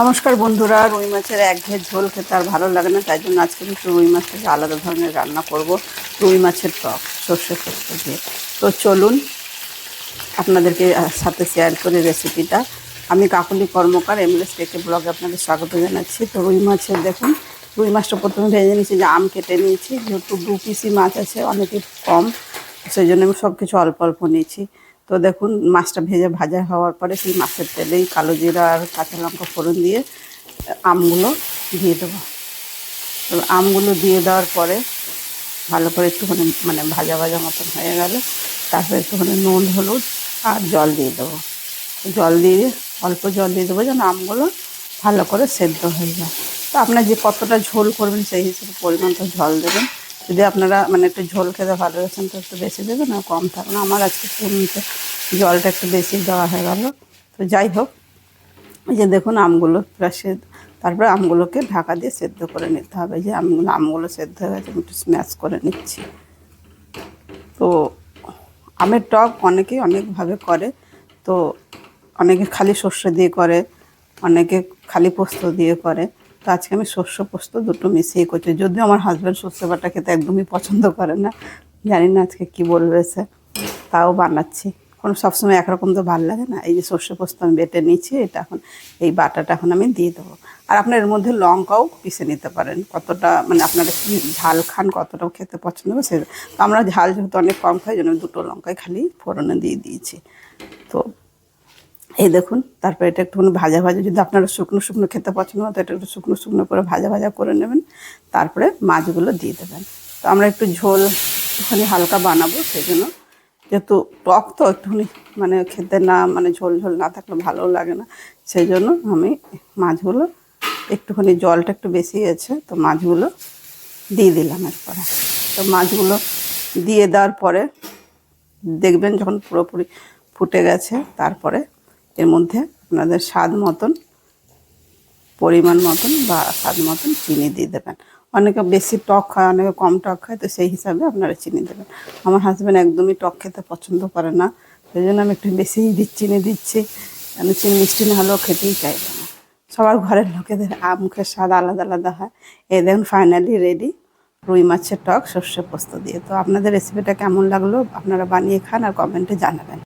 নমস্কার বন্ধুরা, রুই মাছের একঘেয়ে ঝোল খেতে আর ভালো লাগে না, তাই জন্য আজকে একটু রুই মাছটাকে আলাদা ধরনের রান্না করব, রুই মাছের টক সর্ষে পোস্ত দিয়ে। তো চলুন আপনাদেরকে সাথে শেয়ার করে রেসিপিটা আমি কাকলি কর্মকার এমএলএস কেকে ব্লগে আপনাদের স্বাগত জানাচ্ছি। তো রুই মাছের দেখুন, রুই মাছটা প্রথমে ভেজে নিয়েছি, যে আম কেটে নিয়েছি, যেহেতু দু পিসি মাছ আছে, অনেকই কম, সেই জন্য আমি সব কিছু অল্প অল্প নিয়েছি। তো দেখুন, মাছটা ভেজে ভাজা হওয়ার পরে সেই মাছের তেলেই কালো জিরা আর কাঁচা লঙ্কা ফোড়ন দিয়ে আমগুলো দিয়ে দেবো। তো আমগুলো দিয়ে দেওয়ার পরে ভালো করে একটুখানি মানে ভাজা ভাজা মতন হয়ে গেলে, তারপরে একটুখানি নুন, হলুদ আর জল দিয়ে দেবো। জল দিয়ে, অল্প জল দিয়ে দেবো যেন আমগুলো ভালো করে সেদ্ধ হয়ে যায়। তো আপনার যে কতটা ঝোল করবেন সেই হিসেবে পরিমাণটা জল দেবেন। যদি আপনারা মানে একটু ঝোল খেতে ভালোবাসেন, তো একটু বেশি দেবেন আর কম থাকবে না। আমার আজকে পুরোতে জলটা একটু বেশি দেওয়া হয়ে গেল। তো যাই হোক, এই যে দেখুন আমগুলো প্রায় সেদ্ধ। তারপরে আমগুলোকে ঢাকা দিয়ে সেদ্ধ করে নিতে হবে। যে আমগুলো আমগুলো সেদ্ধ হয়ে গেছে একটু স্ম্যাশ করে নিচ্ছি। তো আমের টক অনেকেই অনেকভাবে করে। তো অনেকে খালি সর্ষে দিয়ে করে, অনেকে খালি পোস্ত দিয়ে করে। তো আজকে আমি শস্য পোস্ত দুটো মিশিয়ে করছি। যদিও আমার হাজব্যান্ড সর্ষে বাটা খেতে একদমই পছন্দ করে না, জানি না আজকে কী বলবে সে, তাও বানাচ্ছি। কোনো সবসময় একরকম তো ভালো লাগে না, এই যে সর্ষে পোস্ত আমি বেটে নিচ্ছি এটা এখন এই বাটাটা এখন আমি দিয়ে দেবো। আর আপনার এর মধ্যে লঙ্কাও পিষে নিতে পারেন, কতটা মানে আপনারা কি ঝাল খান, কতটাও খেতে পছন্দ হবে সে আমরা ঝাল যেহেতু অনেক কম খাই জন্য দুটো লঙ্কায় খালি ফোড়নে দিয়ে দিয়েছি। তো এই দেখুন, তারপরে এটা একটুখানি ভাজা ভাজা, যদি আপনারা শুকনো শুকনো খেতে পছন্দ হয় তো এটা একটু শুকনো শুকনো করে ভাজা ভাজা করে নেবেন। তারপরে মাছগুলো দিয়ে দেবেন। তো আমরা একটু ঝোল একটুখানি হালকা বানাবো সেই জন্য যেহেতু টক তো একটুখানি মানে খেতে না মানে ঝোল ঝোল না থাকলে ভালোও লাগে না। সেই জন্য আমি মাছগুলো একটুখানি জলটা একটু বেশি আছে, তো মাছগুলো দিয়ে দিলাম এরপরে তো মাছগুলো দিয়ে দেওয়ার পরে দেখবেন যখন পুরোপুরি ফুটে গেছে, তারপরে এর মধ্যে আপনাদের স্বাদ মতন, পরিমাণ মতন বা স্বাদ মতন চিনি দিয়ে দেবেন। অনেকে বেশি টক খায় অনেকে কম টক খায় তো সেই হিসাবে আপনারা চিনি দেবেন। আমার হাজব্যান্ড একদমই টক খেতে পছন্দ করে না, সেই জন্য আমি একটু বেশিই দি- চিনি দিচ্ছি। কেন চিনি মিষ্টি না হলেও খেতেই চাইবে না। সবার ঘরের লোকেদের মুখের স্বাদ আলাদা আলাদা হয়। এই দেখুন ফাইনালি রেডি রুই মাছের টক, সর্ষে পোস্ত দিয়ে। তো আপনাদের রেসিপিটা কেমন লাগল? আপনারা বানিয়ে খান আর কমেন্টে জানাবেন।